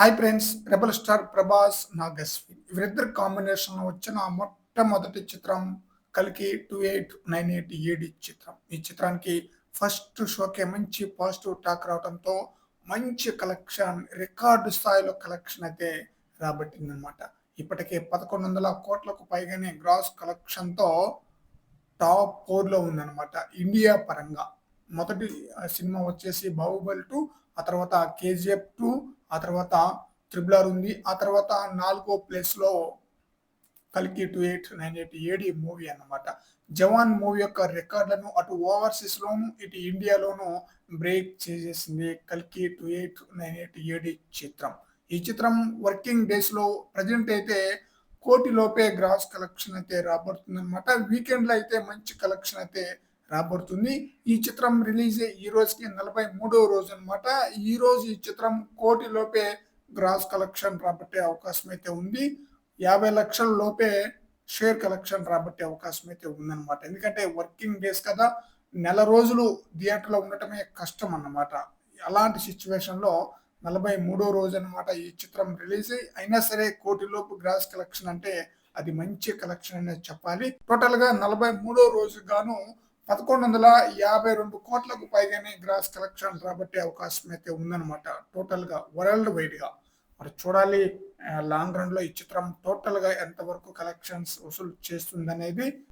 Hi friends rebel star Prabhas Nag Ashwin. వీరిద్దరు కాంబినేషన్లో వచ్చిన మొట్టమొదటి చిత్రం కలికి two eight nine eight AD చిత్రం. ఈ చిత్రానికి ఫస్ట్ షోకే మంచి పాజిటివ్ టాక్ రావడంతో మంచి కలెక్షన్ రికార్డు స్థాయిలో కలెక్షన్ అయితే రాబట్టిందనమాట ఇప్పటికే పదకొండు వందల కోట్లకు పైగానే గ్రాస్ కలెక్షన్తో టాప్ ఫోర్లో ఉందన్నమాట. ఇండియా పరంగా. మొదటి ఆ, సినిమా వచ్చేసి బాహుబలి టూ ఆ తర్వాత కేజీఎఫ్ టూ ఆ తర్వాత త్రిబుల్ ఆర్ ఉంది. ఆ తర్వాత నాలుగో ప్లేస్లో కలికి two eight nine eight AD movie అన్నమాట. జవాన్ మూవీ యొక్క రికార్డులను అటు ఓవర్సీస్ లోను ఇటు ఇండియాలోను బ్రేక్ చేసేసింది కల్కి two eight nine eight AD చిత్రం. ఈ చిత్రం వర్కింగ్ డేస్లో ప్రజెంట్ అయితే కోటి లోపే గ్రాస్ కలెక్షన్ అయితే రాబడుతుంది అనమాట వీకెండ్లో అయితే మంచి కలెక్షన్ అయితే రాబడుతుంది. ఈ చిత్రం రిలీజ్ ఈ రోజుకి నలభై మూడో రోజు అనమాట ఈ రోజు ఈ చిత్రం కోటి లోపే గ్రాస్ కలెక్షన్ రాబట్టే అవకాశం అయితే ఉంది. యాభై లక్షల లోపే షేర్ కలెక్షన్ రాబట్టే అవకాశం అయితే ఉందన్నమాట. ఎందుకంటే వర్కింగ్ డేస్ కదా నెల రోజులు థియేటర్లో ఉండటమే కష్టం అన్నమాట. అలాంటి సిచ్యువేషన్లో నలభై మూడో రోజు అన్నమాట ఈ చిత్రం రిలీజ్. అయ్యి అయినా సరే కోటి లోపు గ్రాస్ కలెక్షన్ అంటే అది మంచి కలెక్షన్ అనేది చెప్పాలి. టోటల్గా నలభై మూడో రోజు గాను పదకొండు వందల యాభై రెండు కోట్లకు పైగానే గ్రాస్ కలెక్షన్ రాబట్టే అవకాశం అయితే ఉందన్నమాట. టోటల్గా వరల్డ్ వైడ్గా మరి చూడాలి లాంగ్ రన్లో ఈ చిత్రం టోటల్గా ఎంతవరకు కలెక్షన్స్ వసూలు చేస్తుంది అనేది